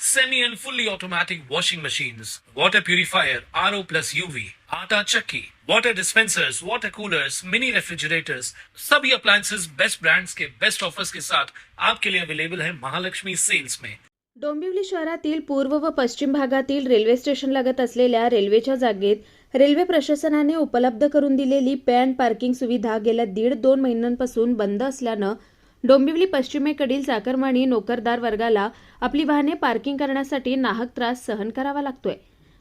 semi and fully automatic washing machines, water purifier, RO plus UV, आटा चक्की, water dispensers, water coolers, mini refrigerators, सभी appliances best brands के best offers के साथ आपके लिए अवेलेबल है महालक्ष्मी सेल्स में। डोंबिवली शहरातील पूर्व व पश्चिम भागातील रेल्वे स्टेशन लगत असलेल्या रेल्वेच्या जागेत रेल्वे प्रशासनाने उपलब्ध करून दिलेली पॅन पार्किंग सुविधा गेल्या दीड दोन महिन्यांपासून बंद असल्यानं डोंबिवली पश्चिमेकडील चाकरमानी नोकरदार वर्गाला आपली वाहने पार्किंग करण्यासाठी नाहक त्रास सहन करावा लागतोय.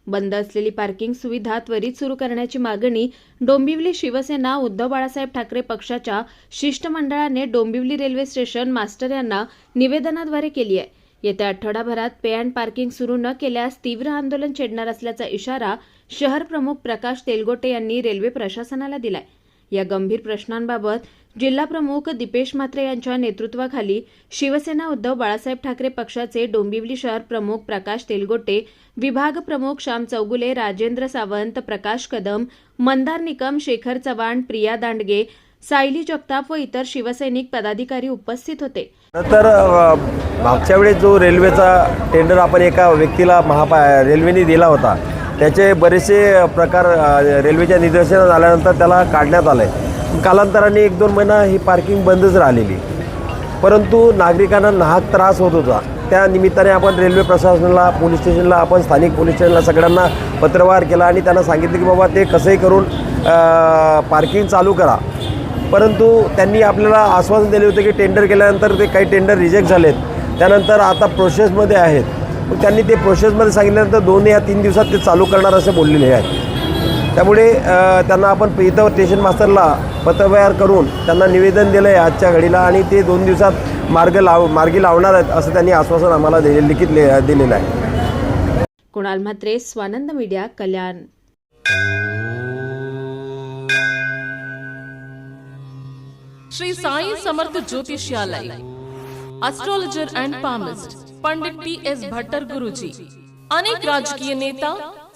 बंद असलेली पार्किंग सुविधा त्वरित सुरू करण्याची मागणी डोंबिवली शिवसेना उद्धव बाळासाहेब ठाकरे पक्षाच्या शिष्टमंडळाने डोंबिवली रेल्वे स्टेशन मास्टर यांना निवेदनाद्वारे केली आहे. येत्या आठवडाभरात पे अँड पार्किंग सुरू न केल्यास तीव्र आंदोलन छेडणार असल्याचा इशारा शहर प्रमुख प्रकाश तेलगोटे यांनी रेल्वे प्रशासनाला दिलाय. या गंभीर प्रश्नांबाबत जिल्हा प्रमुख दीपेश म्हात्रे यांच्या नेतृत्वाखाली शिवसेना उद्धव बाळासाहेब ठाकरे पक्षाचे डोंबिवली शहर प्रमुख प्रकाश तेलगोटे विभाग प्रमुख श्याम चौगुले राजेंद्र सावंत प्रकाश कदम मंदार निकम शेखर चव्हाण प्रिया दांडगे सायली जगताप व इतर शिवसैनिक पदाधिकारी उपस्थित होते. तर मागच्या वेळेस जो रेल्वेचा टेंडर आपण एका व्यक्तीला महापा रेल्वेने दिला होता त्याचे बरेचसे प्रकार रेल्वेच्या निदर्शनात आल्यानंतर त्याला काढण्यात आलं. आहे कालांतराने एक दोन महिना ही पार्किंग बंदच राहिलेली. परंतु नागरिकांना नाहक त्रास होत होता. त्या निमित्ताने आपण रेल्वे प्रशासनाला पोलीस स्टेशनला आपण स्थानिक पोलीस स्टेशनला सगळ्यांना पत्रव्यवहार केला आणि त्यांना सांगितलं की बाबा ते कसंही करून पार्किंग चालू करा. परंतु त्यांनी आपल्याला आश्वासन दिले होते की टेंडर केल्यानंतर ते काही टेंडर रिजेक्ट झालेत. त्यानंतर आता प्रोसेसमध्ये आहेत. मग त्यांनी ते प्रोसेसमध्ये सांगितल्यानंतर दोन या तीन दिवसात ते चालू करणार असे बोललेले आहेत. त्यामुळे त्यांना आपण इथं स्टेशन मास्टरला पत्रव्यवहार करून त्यांना निवेदन दिलं आहे आजच्या घडीला आणि ते दोन दिवसात मार्ग लाव मार्गी लावणार आहेत असं त्यांनी आश्वासन आम्हाला दिले लिखित ले- दिलेलं आहे. Kunal Mhatre Swanand media Kalyan. Shri Sai Samarth ज्योतिषालय astrologer and palmist Pandit T S Bhattar Guruji अनेक राजकीय नेता